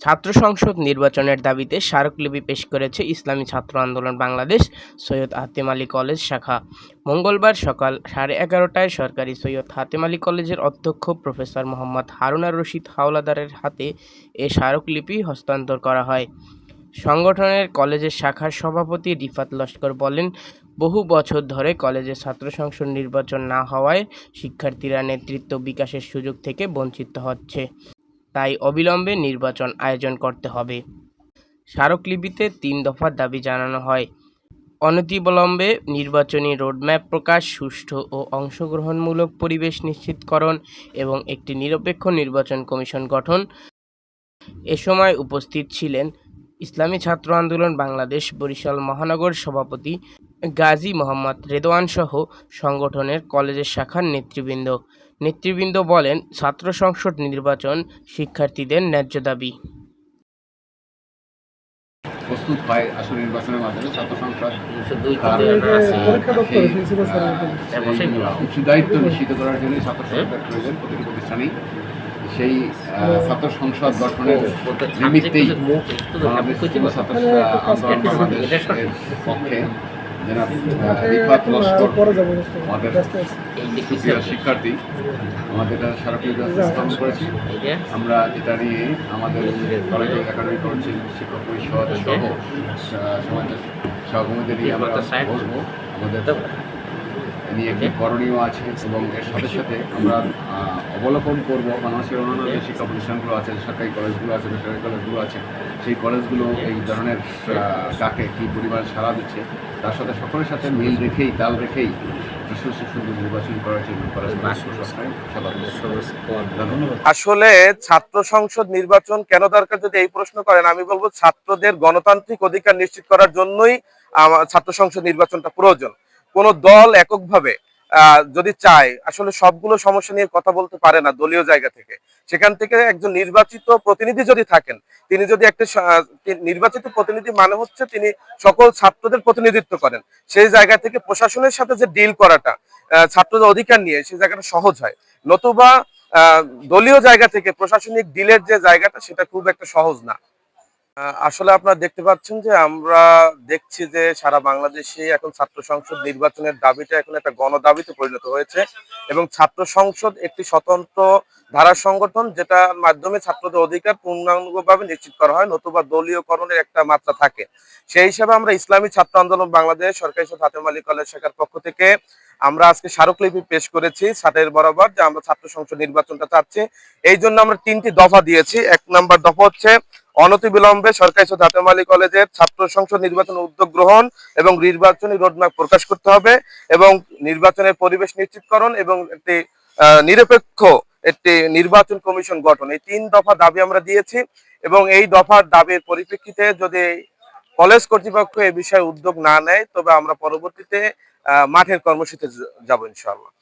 ছাত্র সংসদ নির্বাচনের দাবিতে স্মারকলিপি পেশ করেছে ইসলামী ছাত্র আন্দোলন বাংলাদেশ, সৈয়দ হাতেম আলী কলেজ শাখা। মঙ্গলবার সকাল সাড়ে এগারোটায় সরকারি সৈয়দ হাতেম আলী কলেজের অধ্যক্ষ প্রফেসর মোহাম্মদ হারুনা রশিদ হাওলাদারের হাতে এ স্মারকলিপি হস্তান্তর করা হয়। সংগঠনের কলেজের শাখার সভাপতি রিফাত লস্কর বলেন বহু বছর ধরে কলেজে ছাত্র সংসদ নির্বাচন না হওয়ায় শিক্ষার্থীরা নেতৃত্ব বিকাশের সুযোগ থেকে বঞ্চিত হচ্ছে। তাই অবিলম্বে নির্বাচন আয়োজন করতে হবে। স্মারকলিপিতে তিন দফার দাবি জানানো হয়। অনতিবিলম্বে নির্বাচনী রোডম্যাপ প্রকাশ, সুষ্ঠু ও অংশগ্রহণমূলক পরিবেশ নিশ্চিতকরণ এবং একটি নিরপেক্ষ নির্বাচন কমিশন গঠন। এ সময় উপস্থিত ছিলেন ইসলামী ছাত্র আন্দোলন বাংলাদেশ বরিশাল মহানগর সভাপতি গাজী মোহাম্মদ রেদওয়ান সহ সংগঠনের কলেজের শাখার নেতৃবৃন্দ। নেতৃবৃন্দ বলেন ছাত্র সংসদ নির্বাচন শিক্ষার্থীদের ন্যায্য দাবি। প্রস্তুত হয় আসলে নির্বাচনের মাধ্যমে ছাত্র সংসদ দায়িত্ব নিশ্চিত করার জন্য ছাত্র সংসদের প্রয়োজন প্রতিটি প্রতিষ্ঠানেই সেই ছাত্র সংসদ গঠনের নিমিত্তেই ছাত্র আন্দোলন বাংলাদেশের পক্ষে জনাব রিফাত লস্কর। আমাদের ব্যস্ত শিক্ষার্থী আমাদের এটা স্থাপন করেছি। আমরা এটা নিয়ে আমাদের কলেজের একাডেমি কাউন্সিল শিক্ষক পরিষদ সহ আহ, সমাজের সহকর্মীদের নিয়ে আমরা বসবো আমাদের নিয়ে কি করণীয় আছে এবং এর সাথে সাথে আমরা অবলোকন করব। বাংলাদেশের অন্যান্য যে শিক্ষা প্রতিষ্ঠানগুলো আছে সরকারি কলেজগুলো আছে বেসরকারি কলেজগুলো আছে সেই কলেজগুলো এই ধরনের ডাকে কী পরিমাণ সাড়া দিচ্ছে তার সাথে সকলের সাথে মিল রেখেই তাল রেখেই আসলে ছাত্র সংসদ নির্বাচন কেন দরকার যদি এই প্রশ্ন করেন আমি বলব ছাত্রদের গণতান্ত্রিক অধিকার নিশ্চিত করার জন্যই ছাত্র সংসদ নির্বাচনটা প্রয়োজন। কোন দল এককভাবে যদি চায়, আসলে সবগুলো সমস্যা নিয়ে কথা বলতে পারে না দলীয় জায়গা থেকে। সেখান থেকে একজন নির্বাচিত প্রতিনিধি যদি থাকেন, তিনি যদি একটা নির্বাচিত প্রতিনিধি মানে হচ্ছে তিনি সকল ছাত্রদের প্রতিনিধিত্ব করেন। সেই জায়গা থেকে প্রশাসনের সাথে যে ডিল করাটা ছাত্রদের অধিকার নিয়ে সেই জায়গাটা সহজ হয়। নতুবা দলীয় জায়গা থেকে প্রশাসনিক ডিলের যে জায়গাটা, সেটা খুব একটা সহজ না। আসলে আপনারা দেখতে পাচ্ছেন যে আমরা দেখছি যে সারা বাংলাদেশে এখন ছাত্র সংসদ নির্বাচনের দাবিটা এখন একটা গণদাবিতে পরিণত হয়েছে এবং ছাত্র সংসদ একটি স্বতন্ত্র ধারা সংগঠন যেটার মাধ্যমে ছাত্রদের অধিকার পূর্ণাঙ্গভাবে নিশ্চিত করা হয়, নতুবা দলীয়করণের একটা মাত্রা থাকে। সেই হিসাবে আমরা ইসলামী ছাত্র আন্দোলন বাংলাদেশ সরকারি হাতেম আলী কলেজ শাখার পক্ষ থেকে আমরা আজকে স্মারকলিপি পেশ করেছি সাটের বরাবর যে আমরা ছাত্র সংসদ নির্বাচনটা চাচ্ছি। এই জন্য আমরা তিনটি দফা দিয়েছি। এক নাম্বার দফা হচ্ছে অনতিবিলম্বে সরকারি হাতেম কলেজের ছাত্র সংসদ নির্বাচন উদ্যোগ গ্রহণ এবং নির্বাচনী রোডম্যাপ প্রকাশ করতে হবে এবং নির্বাচনের পরিবেশ নিশ্চিতকরণ এবং একটি নিরপেক্ষ একটি নির্বাচন কমিশন গঠন। এই তিন দফা দাবি আমরা দিয়েছি এবং এই দফার দাবির পরিপ্রেক্ষিতে যদি কলেজ কর্তৃপক্ষ এই বিষয়ে উদ্যোগ না নেয়, তবে আমরা পরবর্তীতে মাঠের কর্মসূচিতে যাব ইনশাআল্লাহ।